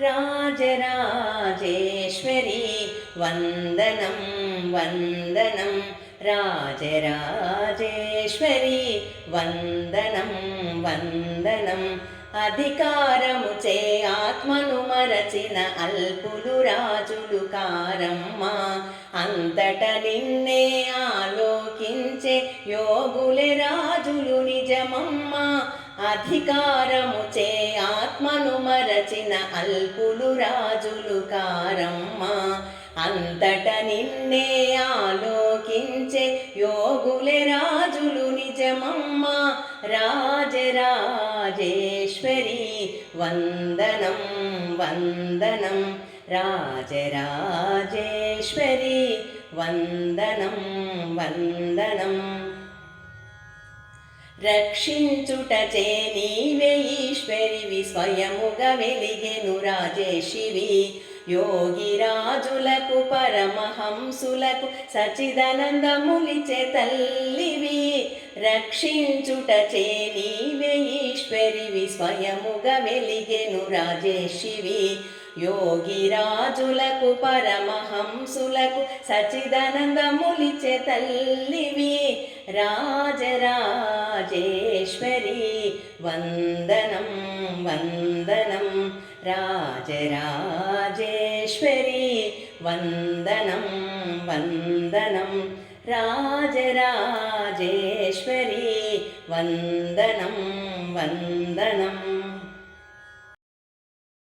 రాజరాజేశ్వరి వందనం వందనం. రాజరాజేశ్వరి వందనం వందనం. అధికారము చే ఆత్మను మరచిన అల్పులు రాజులు కారమ్మ. అంతట నిన్నే ఆలోకించే యోగులే రాజులు నిజమమ్మ. అధికారము చే ఆత్మను మరచిన అల్పులు రాజులు కారమ్మ. అంతట నిన్నే ఆలోకించే యోగులే రాజులు నిజమమ్మ. రాజరాజేశ్వరి వందనం వందనం. రాజరాజేశ్వరి వందనం వందనం. రక్షించుటచే నీవే ఈశ్వరివి స్వయముగా వెలిగెను రాజేశివి యోగి రాజులకు పరమహంసులకు సచిదానందములిచే తల్లివి. రక్షించుటచే నీవే ఈశ్వరివి స్వయముగా వెలిగెను రాజేశివి యోగి రాజులకు పరమహంసులకు సచిదానందములిచే తల్లివి. రాజరా రాజరాజేశ్వరి వందనం వందనం రాజరాజేశ్వరి వందనం వందనం రాజరాజేశ్వరి వందనం వందనం